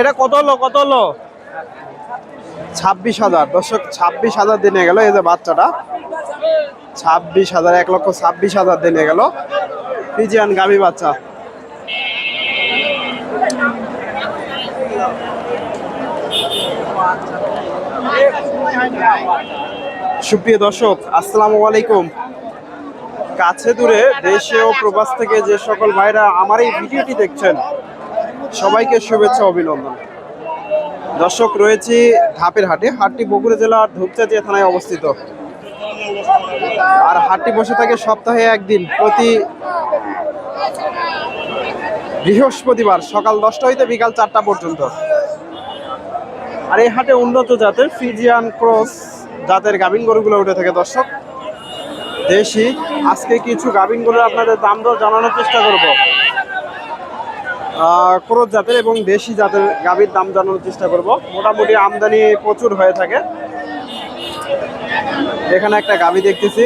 এটা কত হলো কত হলো? ছাব্বিশ হাজার। দর্শক, ছাব্বিশ হাজার দিনে গেল এই যে বাচ্চাটা। ছাব্বিশ হাজার, এক লক্ষ ছাব্বিশ হাজার দিনে গেল। ফিজিয়ান গাভী বাচ্চা। সুপ্রিয় দর্শক, আসসালামু আলাইকুম। কাছে দূরে দেশে ও প্রবাস থেকে যে সকল ভাইরা আমার এই ভিডিওটি দেখছেন সবাইকে শুভেচ্ছা, অভিনন্দন। দর্শক, রয়েছি ধাপের হাটে। হাটটি বগুড়া জেলার ধূপচাচিয়া থানায় অবস্থিত। আর হাটটি বসে থাকে সপ্তাহে একদিন, প্রতি বৃহস্পতিবার সকাল দশটা হইতে বিকাল চারটা পর্যন্ত। আর এই হাটে উন্নত জাতের ফিজিয়ান ক্রস জাতের গাভিন গরুগুলো উঠে থাকে, দর্শক। দেশি, আজকে কিছু গাভিন গরু আপনাদের দাম দর জানানোর চেষ্টা করব। ক্রোধ জাতের এবং দেশি জাতের গাভীর দাম জানানোর চেষ্টা করব। মোটামুটি আমদানি প্রচুর হয়ে থাকে। এখানে একটা গাভী দেখতেছি।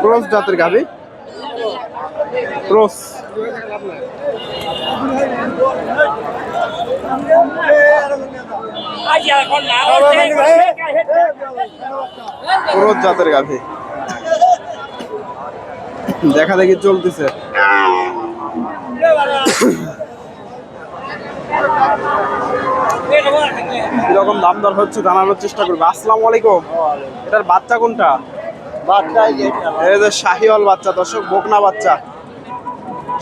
ক্রোস জাতের গাভী। ক্রস। ক্রস জাতের গাভী। দেখা দেখি চলতেছে। কীরকম দাম দর হচ্ছে জানানোর চেষ্টা করব। আসসালামু আলাইকুম। এটার বাচ্চা কোনটা? এই যে শাহিওয়াল বাচ্চা দর্শক বকনা বাচ্চা।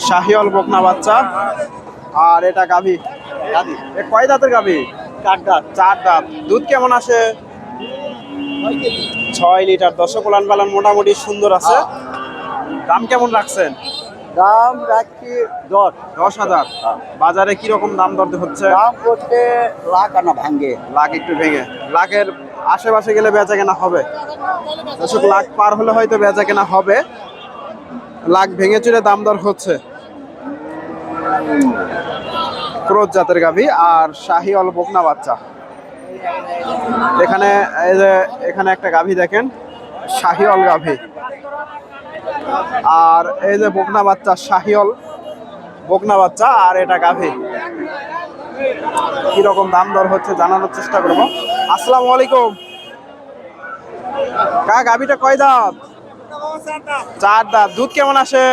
শাহিওয়াল বকনা বাচ্চা। আর এটা গাভী। এ কয় দাঁতের গাভী? চার দাঁত। চার দাঁত। দুধ কেমন আসে? ছয় লিটার। দর্শক পালান মোটামুটি সুন্দর আছে। দাম কেমন রাখছেন? দাম রাখছি দশ। দশ হাজার। বাজারে কীরকম দাম দর হচ্ছে? দাম করতে লাখ আনা ভাঙ্গে লাখ একটু ভেঙে। লাখের আশেপাশে গেলে বেচা কেনা হবে? দর্শক লাখ পার হলে হয়তো বেচা কেনা হবে। লাখ ভেঙে চুরে দাম দর হচ্ছে। ক্রোধ জাতের গাভী আর শাহি অল বকনা বাচ্চা। এখানে এই যে এখানে একটা গাভী দেখেন। শাহিওল গাভী। আর এই যে বকনা বাচ্চা শাহিওল বকনা বাচ্চা আর এটা গাভী। কীরকম দাম দর হচ্ছে জানানোর চেষ্টা করব। আসসালামু আলাইকুম। কা গাভিটা কয় দাঁত? চার দাঁত। দুধ কেমন আসে?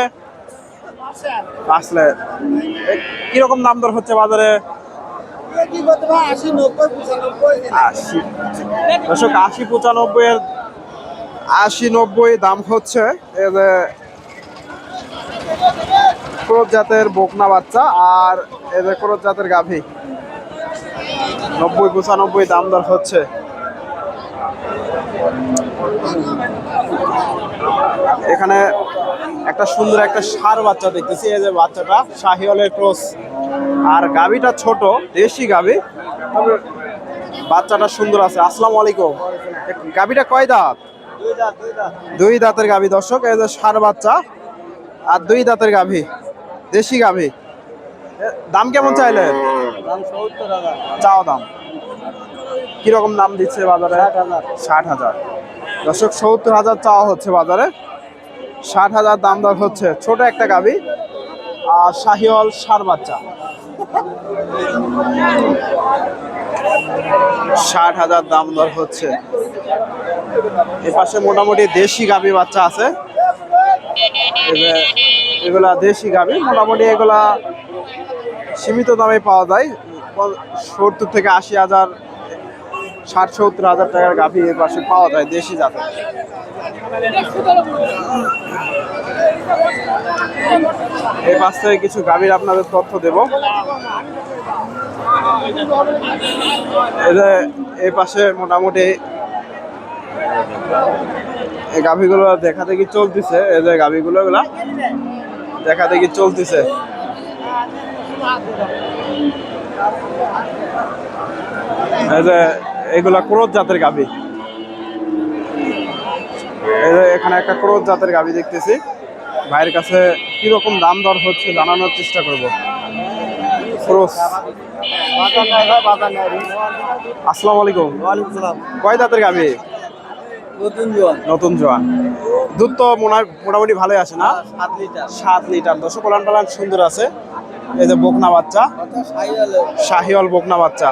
আসলে কীরকম দাম দর হচ্ছে বাজারে? আশি দর্শক আশি পঁচানব্বই এর আশি নব্বই দাম হচ্ছে। জাতের বকনা বাচ্চা আর যে ক্রোধ জাতের গাভী। নব্বই পঁচানব্বই দাম দর হচ্ছে। এখানে একটা সুন্দর একটা সার বাচ্চা দেখতেছি। এই যে বাচ্চাটা শাহিওয়ালের ক্রস। আর গাভীটা ছোট, দেশি গাভী। তবে বাচ্চাটা সুন্দর আছে। আসসালামু আলাইকুম। গাভীটা কয় দাঁত? দুই দাঁতের গাভী দর্শক এই যে সার বাচ্চা আর দুই দাঁতের গাভী দেশি গাভী। দাম কেমন চাইলে? চাওয়া দাম। কীরকম দাম দিচ্ছে বাজারে? ষাট হাজার। ষাট হাজার। দর্শক সত্তর হাজার চাওয়া হচ্ছে বাজারে। ষাট হাজার দাম দর হচ্ছে। ছোট একটা গাভী আর শাহিওয়াল সার বাচ্চা। ষাট হাজার দাম দর হচ্ছে। এ পাশে মোটামুটি দেশি গাভী বাচ্চা আছে। এগুলা দেশি গাভী, মোটামুটি এগুলা সীমিত দামে পাওয়া যায়। সত্তর থেকে আশি হাজার, ষাট সত্তর হাজার টাকার গাভী এর পাশে পাওয়া যায় দেশি জাতের। এই পাশ থেকে কিছু গাভীর আপনাদের তথ্য দেব। যে এই পাশে মোটামুটি এই গাভীগুলো দেখা দেখি চলতেছে, এই যে গাভীগুলো এগুলা দেখা দেখি চলতেছে। এই যে এগুলা ক্রোধ জাতের গাভী। এই যে এখানে একটা ক্রোধ জাতের গাভী দেখতেছি। ভাইয়ের কাছে কীরকম দাম দর হচ্ছে জানানোর চেষ্টা করব। ক্রোস আসসালামু আলাইকুম। কয় দাঁতের গাভী? নতুন জোয়ান। দুধ তো হয় মোটামুটি ভালোই আছে না? সাত লিটার। সাত লিটার। দশ কলান পালান সুন্দর আছে। এই যে বকনা বাচ্চা। শাহিওয়াল। বকনা বাচ্চা।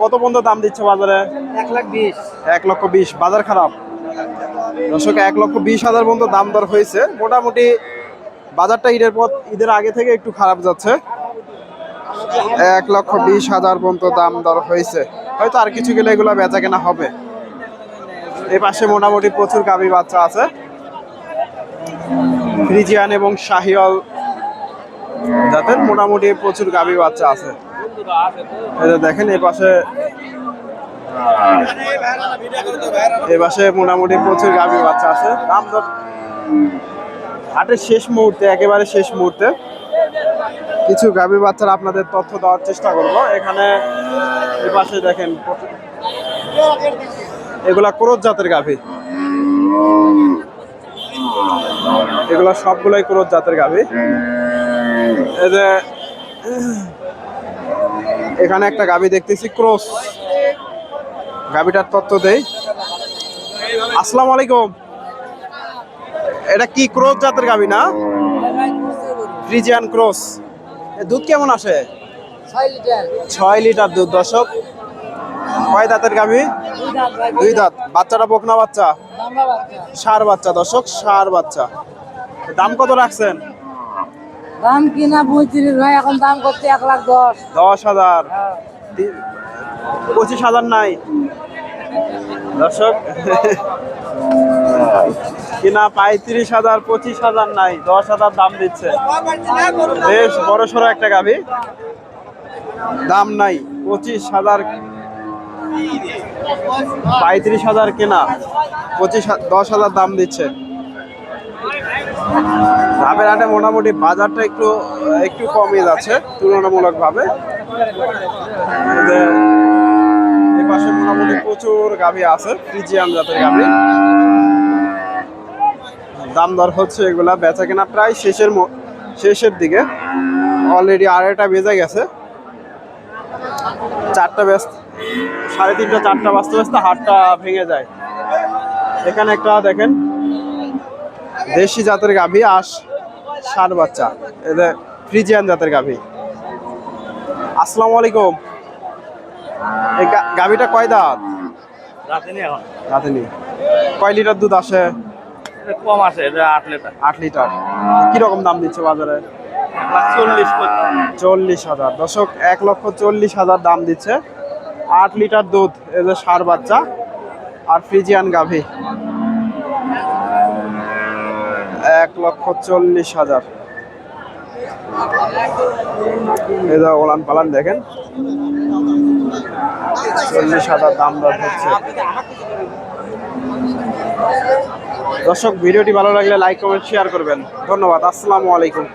কত পর্যন্ত দাম দিচ্ছে বাজারে? এক লাখ বিশ। এক লক্ষ বিশ। বাজার খারাপ। দর্শক এক লক্ষ বিশ হাজার পর্যন্ত দাম দর হয়েছে। মোটামুটি বাজারটা ঈদের পর ঈদের আগে থেকে একটু খারাপ যাচ্ছে। এক লক্ষ বিশ হাজার পর্যন্ত দাম দর হয়েছে। হয়তো আর কিছু গেলে এগুলো বেচা কেনা হবে। এই পাশে মোটামুটি প্রচুর গাভী বাচ্চা আছে। ফ্রিজিয়ান এবং শাহিওয়াল যাদের মোটামুটি প্রচুর গাভী বাচ্চা আছে। দেখেন এই পাশে এই পাশে মোটামুটি প্রচুর গাভী বাচ্চা আছে। দাম দর হাটের শেষ মুহূর্তে, একেবারে শেষ মুহূর্তে। কিছু গাভী বাচ্চার আপনাদের তথ্য দেওয়ার চেষ্টা করব। এখানে এই পাশে দেখেন, এগুলা ক্রোধ জাতের গাভী। এগুলা সবগুলাই ক্রোধ জাতের গাভী। এই যে, এখানে একটা গাভী দেখতেছি, ক্রোস। গাভীটার তথ্য দেই। আসসালামু আলাইকুম। এটা কি ক্রোস জাতের গাভী না? Friesian cross. দুধ কেমন আসে? ছয় লিটার। দুধ দর্শক। কয় দাঁতের গাভী? দুই দাঁত বাচ্চাটা বকনা বাচ্চা? সার বাচ্চা দর্শক সার বাচ্চা। দাম কত রাখছেন? দাম কিনা পঁয়ত্রিশ ভাই এখন দাম করছে এক লাখ দশ। দশ হাজার। পঁচিশ হাজার নাই। দর্শক। কিনা পঁয়ত্রিশ হাজার, পঁচিশ হাজার নাই, দশ হাজার দাম দিচ্ছে। বেশ বড় সড়ো একটা গাভি। দাম নাই, পঁচিশ হাজার, পঁয়ত্রিশ হাজার কেনা, পঁচিশ দশ হাজার দাম দিচ্ছে। ধাপের হাটে মোটামুটি বাজারটা একটু একটু কমে যাচ্ছে তুলনামূলক ভাবে এই পাশে মোটামুটি প্রচুর গাভী আছে, ফ্রিজিয়ান জাতের গাভী। দাম দর হচ্ছে এগুলা বেচা কেনা প্রায় শেষের মো- শেষের দিকে। অলরেডি আড়াইটা বেজে গেছে। চারটা ব্যস্ত সাড়ে তিনটা চারটা বাজতে বাজতে হাটটা ভেঙে যায়। এখানে একটা দেখেন দেশি জাতের গাভী আস ষাট বাচ্চা। এদের ফ্রিজিয়ান জাতের গাভী। আসসালামু আলাইকুম এই গাভীটা কয় দাঁত? রাতে নি কয় লিটার দুধ আসে? কম এটা আট লিটার। আট লিটার। কীরকম দাম দিচ্ছে বাজারে? চল্লিশ হাজার। দশক এক লক্ষ চল্লিশ হাজার দাম দিচ্ছে। আট লিটার দুধ এদের সার বাচ্চা আর ফ্রিজিয়ান গাভী। এক লক্ষ চল্লিশ হাজার। এদের ওলান পালান দেখেন। চল্লিশ হাজার দাম দর হচ্ছে। দর্শক ভিডিওটি ভালো লাগলে লাইক কমেন্ট শেয়ার করবেন। ধন্যবাদ আসসালামু আলাইকুম।